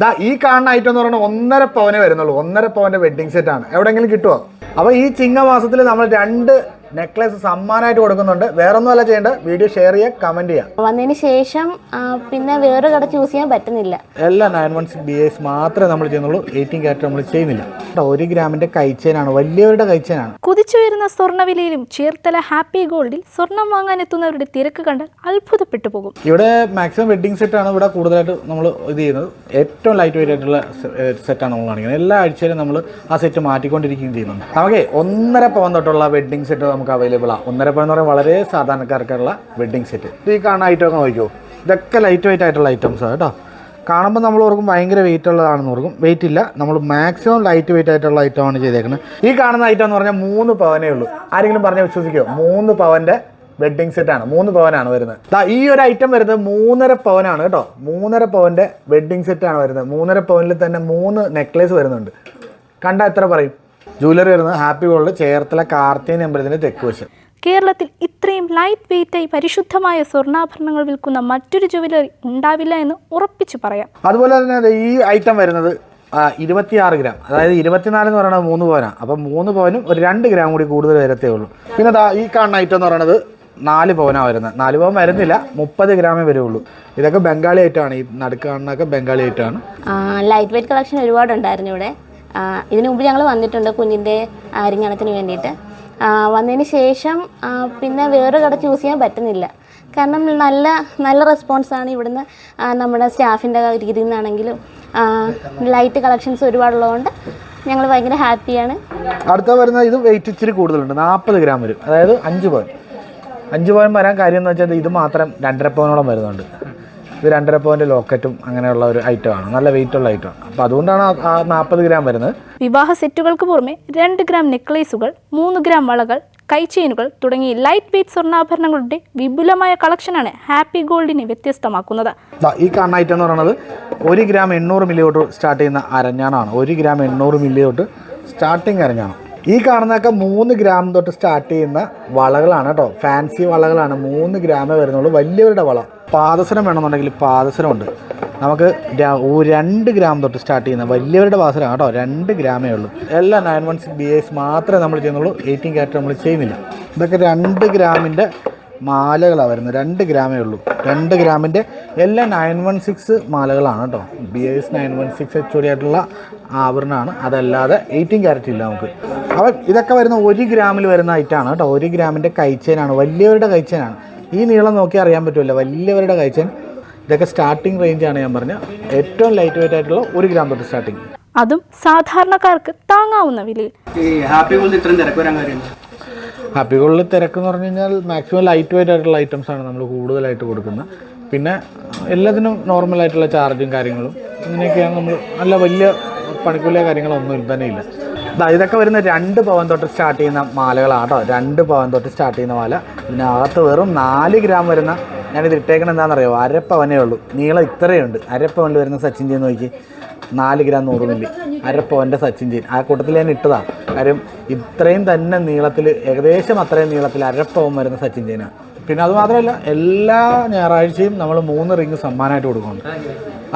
ദാ ഈ കാണുന്ന ഐറ്റം എന്ന് പറയുന്നത് ഒന്നര പവനെ വരുന്നുള്ളൂ. ഒന്നര പവന്റെ വെഡിങ് സെറ്റ് ആണ്. എവിടെങ്കിലും കിട്ടുമോ അപ്പോൾ ഈ ചിങ്ങമാസത്തിൽ നമ്മൾ രണ്ട് നെക്ലേസ് സമ്മാനമായിട്ട് കൊടുക്കുന്നുണ്ട്. വേറെ ഒന്നും അല്ല ചെയ്യേണ്ടത്. വീഡിയോ ഷെയർ ചെയ്യുക കമന്റ് ചെയ്യുക. വന്നതിന് ശേഷം ആ, പിന്നെ വേറെ കട ചൂസ് ചെയ്യാൻ പറ്റുന്നില്ല. എല്ലാ nine one six B S മാത്രമേ നമ്മൾ ചെയ്യുന്നുള്ളൂ. എയ്റ്റീൻ ക്യാരറ്റ് നമ്മൾ ചെയ്യുന്നില്ല. കേട്ടോ, ഒരു ഗ്രാമിന്റെ കൈച്ചേനാണ്. വലിയവരുടെ കൈച്ചേനാണ്. കുതിച്ചുയരുന്ന സ്വർണവിലയിലും ചേർത്തല ഹാപ്പി ഗോൾഡിൽ സ്വർണം വാങ്ങാൻ എത്തുന്നവരുടെ തിരക്ക് കണ്ടാൽ അത്ഭുതപ്പെട്ടു പോകും. ഇവിടെ മാക്സിമം വെഡ്ഡിംഗ് ആണ് ഇവിടെ കൂടുതലായിട്ട് നമ്മൾ ഇത് ചെയ്യുന്നത്. ഏറ്റവും ലൈറ്റ് വെയിറ്റ് ആയിട്ടുള്ള സെറ്റാണ് നമ്മൾ കാണിക്കുന്നത്. എല്ലാ ആഴ്ചയിലും നമ്മൾ ആ സെറ്റ് മാറ്റിക്കൊണ്ടിരിക്കുകയും ചെയ്യുന്നുണ്ട്. നമുക്ക് ഒന്നര പവൻ തൊട്ടുള്ള വെഡ്ഡിംഗ് സെറ്റ് നമുക്ക് അവൈലബിൾ ആണ് ഒന്നര പവൻ എന്ന് പറയുമ്പോൾ വളരെ സാധാരണക്കാർക്കുള്ള വെഡ്ഡിങ് സെറ്റ് ഈ കാണുന്ന ഐറ്റം ഒക്കെ നോക്കിയോ ഇതൊക്കെ ലൈറ്റ് വെയിറ്റ് ആയിട്ടുള്ള ഐറ്റംസ് ആണ് കേട്ടോ. കാണുമ്പോൾ നമ്മൾ ഓർക്കും ഭയങ്കര വെയിറ്റ് ഉള്ളതാണെന്ന് ഓർക്കും. വെയിറ്റ് ഇല്ല. നമ്മൾ മാക്സിമം ലൈറ്റ് വെയിറ്റ് ആയിട്ടുള്ള ഐറ്റമാണ് ചെയ്തേക്കുന്നത് ഈ കാണുന്ന ഐറ്റം എന്ന് പറഞ്ഞാൽ മൂന്ന് പവനേ ഉള്ളൂ. ആരെങ്കിലും പറഞ്ഞ് വിശ്വസിക്കുമോ മൂന്ന് പവന്റെ വെഡ്ഡിങ് സെറ്റ് ആണ്. മൂന്ന് പവനാണ് വരുന്നത്. ഈ ഒരു ഐറ്റം വരുന്നത് മൂന്നര പവനാണ് കേട്ടോ. മൂന്നര പവന്റെ വെഡ്ഡിങ് സെറ്റ് ആണ് വരുന്നത്. മൂന്നര പവനിൽ തന്നെ മൂന്ന് നെക്ലേസ് വരുന്നുണ്ട്. കണ്ട എത്ര പറയും? ജൂവലറി വരുന്നത് ഹാപ്പി ഗോൾഡ് ചേർത്തല കാർത്തിയൻ അമ്പലത്തിന്റെ തെക്ക് വശം കേരളത്തിൽ ഇത്രയും ലൈറ്റ് വെയിറ്റായി പരിശുദ്ധമായ സ്വർണാഭരണങ്ങൾ വിൽക്കുന്ന മറ്റൊരു ജുവലറി ഉണ്ടാവില്ല എന്ന് ഉറപ്പിച്ചു പറയാം. അതുപോലെ തന്നെ ഈ ഐറ്റം വരുന്നത് ഇരുപത്തിയാറ് ഗ്രാം അതായത് ഇരുപത്തിനാല് എന്ന് പറയുന്നത് മൂന്ന് പവനാണ് അപ്പം മൂന്ന് പവനും ഒരു രണ്ട് ഗ്രാം കൂടി കൂടുതൽ വരത്തേ ഉള്ളൂ. പിന്നെ ദാ ഈ കാണുന്ന ഐറ്റം എന്ന് പറയുന്നത് നാല് പവനാണ് വരുന്നത്. നാല് പവൻ വരുന്നില്ല മുപ്പത് ഗ്രാമേ വരുള്ളൂ ഇതൊക്കെ ബംഗാളി ഐറ്റമാണ് ഈ നടുക്ക് കാണുന്നതൊക്കെ ബംഗാളി ഐറ്റമാണ് ലൈറ്റ് വെയിറ്റ് കളക്ഷൻ ഒരുപാടുണ്ടായിരുന്നു ഇവിടെ. ഇതിനു മുമ്പ് ഞങ്ങൾ വന്നിട്ടുണ്ട് കുഞ്ഞിന്റെ അരിഞ്ഞണത്തിന് വേണ്ടിയിട്ട്. വന്നതിന് ശേഷം പിന്നെ വേറൊരു കട ചൂസ് ചെയ്യാൻ പറ്റുന്നില്ല. കാരണം നല്ല നല്ല റെസ്പോൺസാണ് ഇവിടുന്ന് നമ്മുടെ സ്റ്റാഫിന്റെ രീതിയിൽ നിന്നാണെങ്കിലും. ലൈറ്റ് കളക്ഷൻസ് ഒരുപാടുള്ളതുകൊണ്ട് ഞങ്ങൾ ഭയങ്കര ഹാപ്പിയാണ് അടുത്ത വരുന്ന ഇത് വെയിറ്റ് ഇച്ചിരി കൂടുതലുണ്ട്. നാൽപ്പത് ഗ്രാം വരും. അതായത് അഞ്ച് പവൻ. അഞ്ച് പവൻ വരാൻ കാര്യം എന്ന് വെച്ചാൽ ഇത് മാത്രം രണ്ടര പവനോളം വരുന്നുണ്ട്. ഇത് രണ്ടര പോയിന്റ് ലോക്കറ്റും അങ്ങനെയുള്ള ഒരു ഐറ്റം ആണ്. നല്ല വെയിറ്റ് ഉള്ള ഐറ്റമാണ് അപ്പോൾ അതുകൊണ്ടാണ് ആ- നാൽപ്പത് ഗ്രാം വരുന്നത്. വിവാഹ സെറ്റുകൾക്ക് പുറമെ രണ്ട് ഗ്രാം നെക്ലേസുകൾ മൂന്ന് ഗ്രാം വളകൾ കൈചെയിനുകൾ തുടങ്ങി ലൈറ്റ് വെയിറ്റ് സ്വർണാഭരണങ്ങളുടെ വിപുലമായ കളക്ഷനാണ് ഹാപ്പി ഗോൾഡിനെ വ്യത്യസ്തമാക്കുന്നത്. ഈ കാണുന്ന ഐറ്റം എന്ന് പറയുന്നത് ഒരു ഗ്രാം എണ്ണൂറ് മില്ലി തൊട്ട് സ്റ്റാർട്ട് ചെയ്യുന്ന അരഞ്ഞാണമാണ് ഒരു ഗ്രാം എണ്ണൂറ് മില്ലി തൊട്ട് സ്റ്റാർട്ടിങ് അരഞ്ഞാണം. ഈ കാണുന്നതൊക്കെ മൂന്ന് ഗ്രാം തൊട്ട് സ്റ്റാർട്ട് ചെയ്യുന്ന വളകളാണ് കേട്ടോ. ഫാൻസി വളകളാണ്. മൂന്ന് ഗ്രാമേ വരുന്നുള്ളൂ. വലിയവരുടെ വള. പാദസരം വേണമെന്നുണ്ടെങ്കിൽ പാദസരം ഉണ്ട്. നമുക്ക് രണ്ട് ഗ്രാം തൊട്ട് സ്റ്റാർട്ട് ചെയ്യുന്ന വലിയവരുടെ പാദസരം കേട്ടോ. രണ്ട് ഗ്രാമേ ഉള്ളൂ. എല്ലാ nine one six B S മാത്രമേ നമ്മൾ ചെയ്യുന്നുള്ളൂ. എയ്റ്റീൻ ക്യാരറ്റ് നമ്മൾ ചെയ്യുന്നില്ല. ഇതൊക്കെ രണ്ട് ഗ്രാമിന്റെ മാലകളാണ് വരുന്നത്. രണ്ട് ഗ്രാമേ ഉള്ളൂ. രണ്ട് ഗ്രാമിന്റെ എല്ലാ നയൻ വൺ സിക്സ് മാലകളാണ് കേട്ടോ. B S nine one six H D ആയിട്ടുള്ള ആഭരണമാണ്. അതല്ലാതെ എയ്റ്റീൻ ക്യാരറ്റ് ഇല്ല നമുക്ക്. അപ്പം ഇതൊക്കെ വരുന്ന ഒരു ഗ്രാമിൽ വരുന്ന ഐറ്റമാണ് കേട്ടോ. ഒരു ഗ്രാമിന്റെ കൈച്ചേനാണ്. വലിയവരുടെ കൈച്ചേനാണ്. ഈ നീളം നോക്കി അറിയാൻ പറ്റുമല്ലോ വലിയവരുടെ കൈച്ചേൻ. ഇതൊക്കെ സ്റ്റാർട്ടിങ് റേഞ്ചാണ് ഞാൻ പറഞ്ഞ. ഏറ്റവും ലൈറ്റ് വെയിറ്റ് ആയിട്ടുള്ള ഒരു ഗ്രാം തൊട്ട് സ്റ്റാർട്ടിങ് അതും സാധാരണക്കാർക്ക് താങ്ങാവുന്ന വിലയിൽ. ഹാപ്പി ഹാപ്പി ഗോളിൽ തിരക്ക് എന്ന് പറഞ്ഞു കഴിഞ്ഞാൽ മാക്സിമം ലൈറ്റ് വെയിറ്റ് ആയിട്ടുള്ള ഐറ്റംസ് ആണ് നമ്മൾ കൂടുതലായിട്ട് കൊടുക്കുന്നത്. പിന്നെ എല്ലാത്തിനും നോർമൽ ആയിട്ടുള്ള ചാർജും കാര്യങ്ങളും ഇങ്ങനെയൊക്കെയാണ് നമ്മൾ നല്ല വലിയ പണിക്കൂലിയ കാര്യങ്ങളൊന്നും തന്നെ ഇല്ല ഇതൊക്കെ വരുന്ന രണ്ട് പവൻ തൊട്ട് സ്റ്റാർട്ട് ചെയ്യുന്ന മാലകളാണ് കേട്ടോ. രണ്ട് പവൻ തൊട്ട് സ്റ്റാർട്ട് ചെയ്യുന്ന മാല. ഇതിനകത്ത് വെറും നാല് ഗ്രാം വരുന്ന ഞാനിത് ഇട്ടേക്കണ എന്താണെന്നറിയോ? അരപ്പവനേ ഉള്ളൂ. നീളം ഇത്രയുണ്ട്. അരപ്പവനിൽ വരുന്ന സച്ചിൻ ചെയ്യുന്ന നോക്കി നാല് ഗ്രാം നൂറ് മില്ലി അരപ്പവന്റെ സച്ചിൻ ചെയിൻ ആ കൂട്ടത്തിൽ ഞാൻ ഇട്ടതാണ് കാര്യം ഇത്രയും തന്നെ നീളത്തിൽ ഏകദേശം അത്രയും നീളത്തിൽ അരപ്പവൻ വരുന്ന സച്ചിൻ ചെയിനാണ് പിന്നെ അത് മാത്രമല്ല എല്ലാ ഞായറാഴ്ചയും നമ്മൾ മൂന്ന് റിങ് സമ്മാനമായിട്ട് കൊടുക്കുന്നുണ്ട്.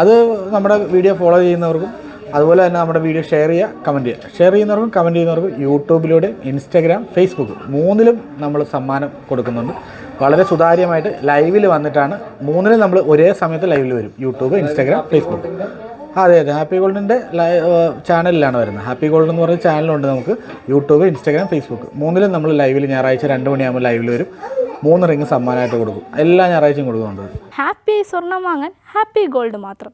അത് നമ്മുടെ വീഡിയോ ഫോളോ ചെയ്യുന്നവർക്കും അതുപോലെ തന്നെ നമ്മുടെ വീഡിയോ ഷെയർ ചെയ്യുക കമന്റ് ചെയ്യുക. ഷെയർ ചെയ്യുന്നവർക്കും കമന്റ് ചെയ്യുന്നവർക്കും യൂട്യൂബിലൂടെ ഇൻസ്റ്റാഗ്രാം ഫേസ്ബുക്ക് മൂന്നിലും നമ്മൾ സമ്മാനം കൊടുക്കുന്നുണ്ട്. വളരെ സുതാര്യമായിട്ട് ലൈവിൽ വന്നിട്ടാണ് മൂന്നിലും നമ്മൾ ഒരേ സമയത്ത് ലൈവിൽ വരും. YouTube Instagram Facebook. അതെ അതെ. ഹാപ്പി ഗോൾഡിന്റെ ചാനലിലാണ് വരുന്നത്. ഹാപ്പി ഗോൾഡ് എന്ന് പറഞ്ഞ ചാനലുണ്ട് നമുക്ക്. യൂട്യൂബ് ഇൻസ്റ്റാഗ്രാം ഫേസ്ബുക്ക് മൂന്നിലും നമ്മൾ ലൈവിൽ ഞായറാഴ്ച രണ്ട് മണിയാകുമ്പോൾ ലൈവിൽ വരും. മൂന്ന് റിങ് സമ്മാനമായിട്ട് കൊടുക്കും. എല്ലാ ഞായറാഴ്ചയും കൊടുക്കുന്നുണ്ട്. ഹാപ്പി സ്വർണം വാങ്ങാൻ ഹാപ്പി ഗോൾഡ് മാത്രം.